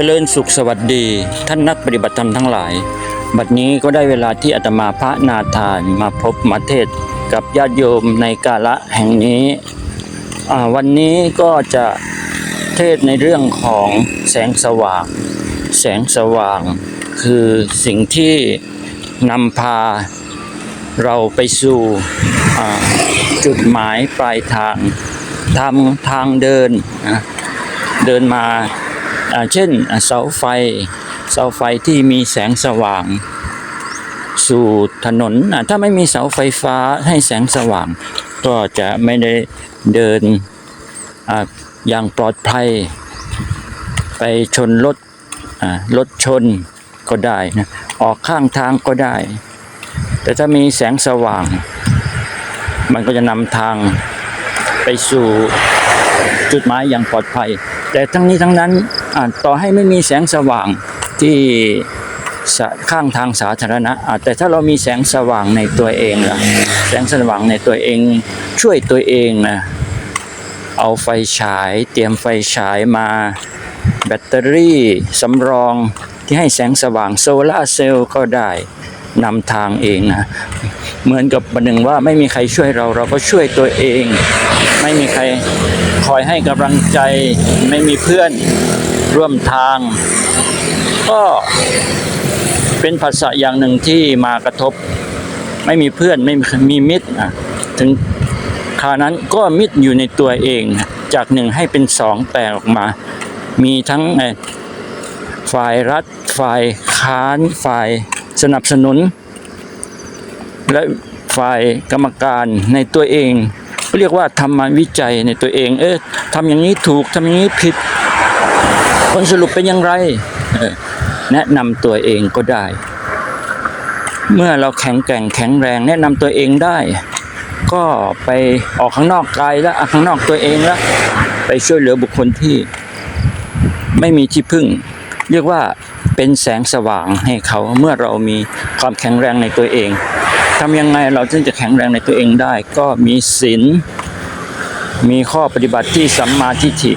จริญสุขสวัสดี ท่านนักปฏิบัติธรรมทั้งหลาย บัดนี้ก็ได้เวลาที่อาตมาพระนาธานมาพบมาเทศกับญาติโยมในกาละแห่งนี้อ่าวันนี้ก็จะเทศในเรื่องของแสงสว่าง แสงสว่าง คือสิ่งที่นำพาเราไปสู่จุดหมายปลายทางทำทางเดินนะเดินมา เช่นเสาไฟ เสาไฟที่มีแสงสว่าง สู่ถนนอะถ้าไม่มีเสาไฟฟ้าให้แสงสว่าง ก็จะไม่ได้เดินอ่าอย่างปลอดภัย ไปชนรถอ่ารถชนก็ได้นะออกข้างทางก็ได้ แต่ถ้ามีแสงสว่าง มันก็จะนำทางไปสู่จุดหมายอย่างปลอดภัย แต่ทั้งนี้ทั้งนั้น ต่อให้ไม่มีแสงสว่างที่ข้างทางสาธารณะอ่าแต่ถ้าเรามีแสงสว่างในตัวเองล่ะแสงสว่างในตัวเองช่วยตัวเองนะเอาไฟฉายเตรียมไฟฉายมา แบตเตอรี่สำรองที่ให้แสงสว่างโซลาเซลล์ก็ได้นำทางเองนะเหมือนกับประหนึ่งว่าไม่มีใครช่วยเราเราก็ช่วยตัวเอง ไม่มีใครคอยให้กำลังใจไม่มีเพื่อน ร่วมทาง ก็เป็นภาษาอย่างหนึ่งที่มากระทบ ไม่มีเพื่อนไม่มีมิตรนะถึงคานั้นก็มิตรอยู่ในตัวเอง จากหนึ่งให้เป็นสองแตกออกมา มีทั้งฝ่ายรัฐฝ่ายค้านฝ่ายสนับสนุน และฝ่ายกรรมการในตัวเองก็เรียกว่าทำมาวิจัยในตัวเอง เอ๊ะทำอย่างนี้ถูกทำอย่างนี้ผิด ผลสรุปเป็นอย่างไร แนะนำตัวเองก็ได้ เมื่อเราแข็งแกร่งแข็งแรง แนะนำตัวเองได้ ก็ไปออกข้างนอกกายแล้วออกข้างนอกตัวเองแล้วไปช่วยเหลือบุคคลที่ไม่มีที่พึ่ง เรียกว่าเป็นแสงสว่างให้เขาเมื่อเรามีความแข็งแรงในตัวเองทำยังไงเราจึงจะแข็งแรงในตัวเองได้ ก็มีศีลมีข้อปฏิบัติที่สัมมาทิฏฐิ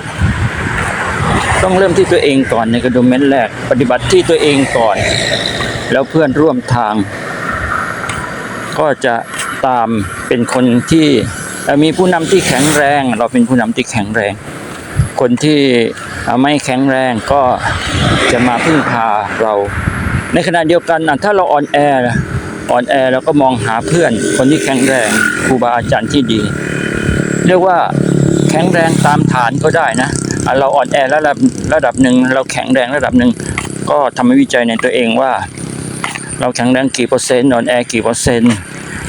ต้องเริ่มที่ตัวเองก่อนในกระดุมเม็ดแรก ปฏิบัติที่ตัวเองก่อน แล้วเพื่อนร่วมทาง ก็จะตามเป็นคนที่มีผู้นำที่แข็งแรง เราเป็นผู้นำที่แข็งแรง คนที่ไม่แข็งแรงก็จะมาพึ่งพาเรา ในขณะเดียวกันถ้าเราอ่อนแออ่อนแอเราก็มองหาเพื่อน คนที่แข็งแรงครูบาอาจารย์ที่ดี เรียกว่าแข็งแรงตามฐานก็ได้นะ เราอ่อนแอระดับระดับหนึ่งเราแข็งแรงระดับหนึ่งก็ทำให้วิจัยในตัวเองว่า เราแข็งแรงกี่เปอร์เซ็นต์อ่อนแอกี่เปอร์เซ็นต์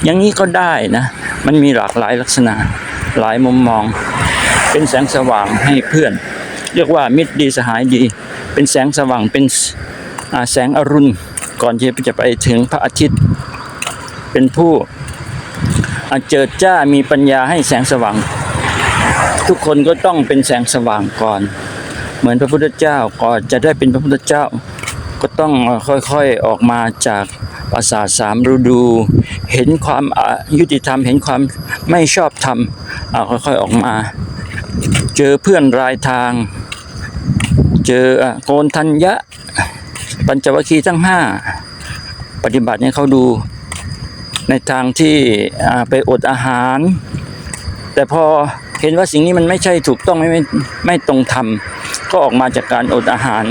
อย่างนี้ก็ได้นะ มันมีหลากหลายลักษณะหลายมุมมอง เป็นแสงสว่างให้เพื่อน เรียกว่ามิตรดีสหายดี เป็นแสงสว่างเป็นแสงอรุณก่อนที่จะไปถึงพระอาทิตย์ เป็นผู้เจิดจ้ามีปัญญาให้แสงสว่าง ทุกคนก็ต้องเป็นแสงสว่างก่อน เหมือนพระพุทธเจ้าก่อนจะได้เป็นพระพุทธเจ้า ก็ต้องค่อยๆออกมาจากปราสาทสามฤดู เห็นความยุติธรรม เห็นความไม่ชอบธรรมค่อยๆออกมา เจอเพื่อนรายทาง เจอโกนทัญญะ ปัญจวัคคีย์ทั้งห้าปฏิบัติให้เขาดูในทางที่ไปอดอาหาร แต่พอ เห็นว่าสิ่งนี้มันไม่ใช่ถูกต้องไม่ไม่ไม่ตรงธรรมก็ออกมาจากการอดอาหาร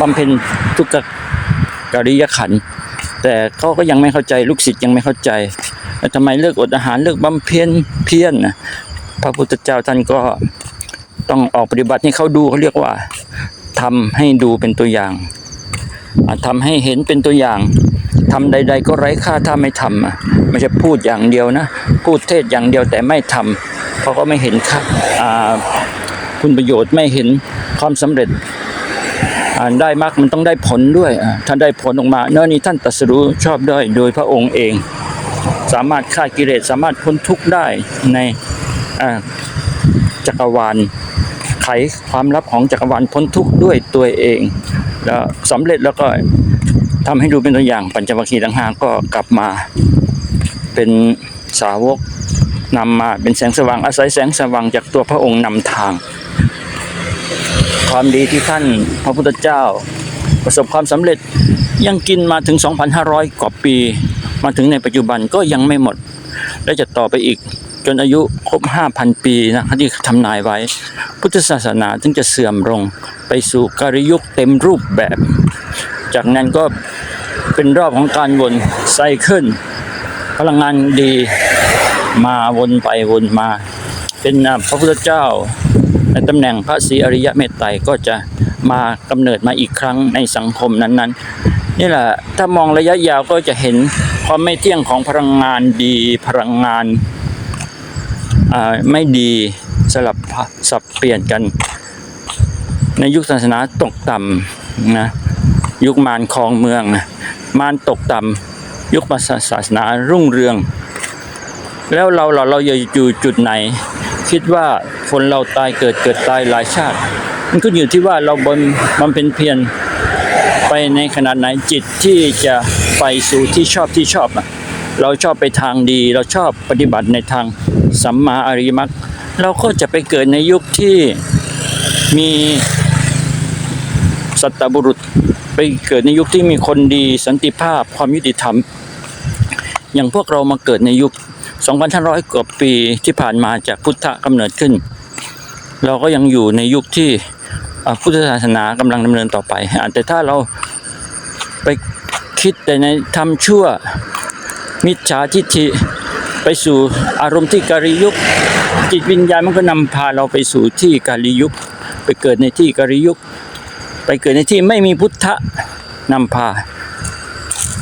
บำเพ็ญทุกขกริยขันแต่เขาก็ยังไม่เข้าใจลูกศิษย์ยังไม่เข้าใจแล้วทำไมเลิกอดอาหารเลิกบำเพ็ญเพียรนะพระพุทธเจ้าท่านก็ต้องออกปฏิบัติให้เขาดูเขาเรียกว่าทำให้ดูเป็นตัวอย่างอ่าทำให้เห็นเป็นตัวอย่างทำใด ๆ ก็ไร้ค่าถ้าไม่ทำไม่ใช่พูดอย่างเดียวนะ พูดเทศอย่างเดียวแต่ไม่ทำ เขาก็ไม่เห็นค่าคุณประโยชน์ไม่เห็นความสำเร็จได้มากมันต้องได้ผลด้วยอ่าถ้าได้ผลออกมาเนื้อนี้ท่านตรัสรู้ชอบด้วยโดยพระองค์เอง สามารถฆ่ากิเลสสามารถพ้นทุกข์ได้ในจักรวาลไขความลับของจักรวาลพ้นทุกข์ด้วยตัวเอง แล้วสำเร็จแล้วก็ทำให้ดูเป็นตัวอย่างปัญจวัคคีย์ทั้งห้าก็กลับมาเป็นสาวก นำมาเป็นแสงสว่างอาศัยแสงสว่างจากตัวพระองค์นำทาง ความดีที่ท่านพระพุทธเจ้า ประสบความสำเร็จยังกินมาถึง 2,500 กว่าปี มาถึงในปัจจุบันก็ยังไม่หมด และจะต่อไปอีกจนอายุครบ 5,000 ปีนะที่ทำนายไว้ พุทธศาสนาถึงจะเสื่อมลงไปสู่กาลยุคเต็มรูปแบบ จากนั้นก็เป็นรอบของการวนไซเคิลพลังงานดี มาวนไปวนมา เป็นพระพุทธเจ้า ในตำแหน่งพระศรีอริยะเมตไตรก็จะมากำเนิดมาอีกครั้งในสังคมนั้นๆ นี่แหละถ้ามองระยะยาวก็จะเห็นความไม่เที่ยงของพลังงานดีพลังงานอ่าไม่ดีสลับสับเปลี่ยนกัน ในยุคศาสนาตกต่ำนะยุคมารครองเมือง มารตกต่ำยุคศาสนารุ่งเรือง แล้วเราเราเราอยู่จุดไหน คิดว่าคนเราตายเกิดเกิดตายหลายชาติ มันก็อยู่ที่ว่าเราบนบำเพ็ญเพียรไปในขนาดไหนจิตที่จะไปสู่ที่ชอบที่ชอบอะเราชอบไปทางดี เราชอบปฏิบัติในทางสัมมาอริมรรคเราก็จะไปเกิดในยุคที่มีสัตบุรุษไปเกิดในยุคที่มีคนดีสันติภาพความยุติธรรม อย่างพวกเรามาเกิดในยุค 2,500 กว่าปีที่ผ่านมาจากพุทธกำเนิดขึ้น เราก็ยังอยู่ในยุคที่พุทธศาสนากำลังดำเนินต่อไป แต่ถ้าเราไปคิดแต่ในทำชั่วมิจฉาทิฏฐิไปสู่อารมณ์ที่กาลิยุคจิตวิญญาณมันก็นำพาเราไปสู่ที่กาลิยุคไปเกิดในที่กาลิยุคไปเกิดในที่ไม่มีพุทธะนำพา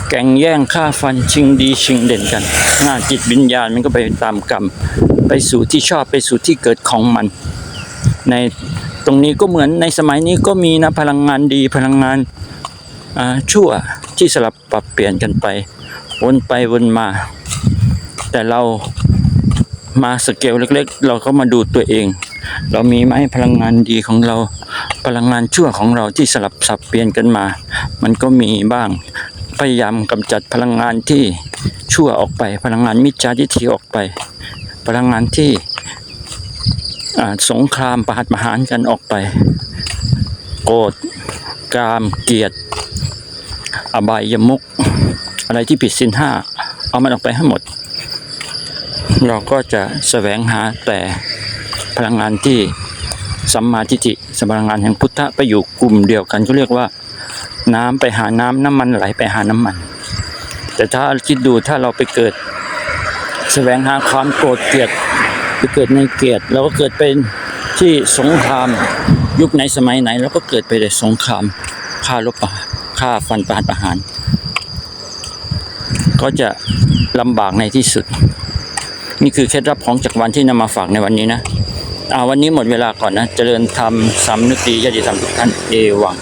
แก่งแย่งฆ่าฟันชิงดีชิงเด่นกันหน้าจิตวิญญาณมันก็ไปตามกรรม ไปสู่ที่ชอบไปสู่ที่เกิดของมัน ในตรงนี้ก็เหมือนในสมัยนี้ก็มีนะพลังงานดีพลังงานอ่าชั่วที่สลับปรับเปลี่ยนกันไป วนไปวนมา แต่เรามาสเกลเล็ก ๆ เราก็มาดูตัวเอง เรามีไหมพลังงานดีของเรา พลังงานชั่วของเราที่สลับสับเปลี่ยนกันมา มันก็มีบ้าง พยายามกำจัดพลังงานที่ชั่วออกไป พลังงานมิจฉาทิฏฐิออกไป พลังงานที่สงครามประหัตประหารกันออกไป โกรธกามเกลียดอบายยมุก อะไรที่ผิดศีลห้าเอามันออกไปให้หมด เราก็จะแสวงหาแต่พลังงานที่สัมมาทิฏฐิสมพลังงานแห่งพุทธะไปอยู่กลุ่มเดียวกันก็เรียกว่า น้ำไปหาน้ำน้ำมันไหลไปหาน้ำมัน แต่ถ้าคิดดูถ้าเราไปเกิด แสวงหาความโกรธเกลียดไปเกิดในเกลียดเราก็เกิดเป็นที่สงครามยุคไหนสมัยไหนเราก็เกิดไปในสงครามฆ่าลบประฆ่าฟันประหารประหาร ก็จะลำบากในที่สุด นี่คือเคล็ดลับของจักรวาลที่นำมาฝากในวันนี้นะอาวันนี้หมดเวลาก่อนนะ เจริญธรรมสำนึกดีญาติธรรมทุกท่านเอวัง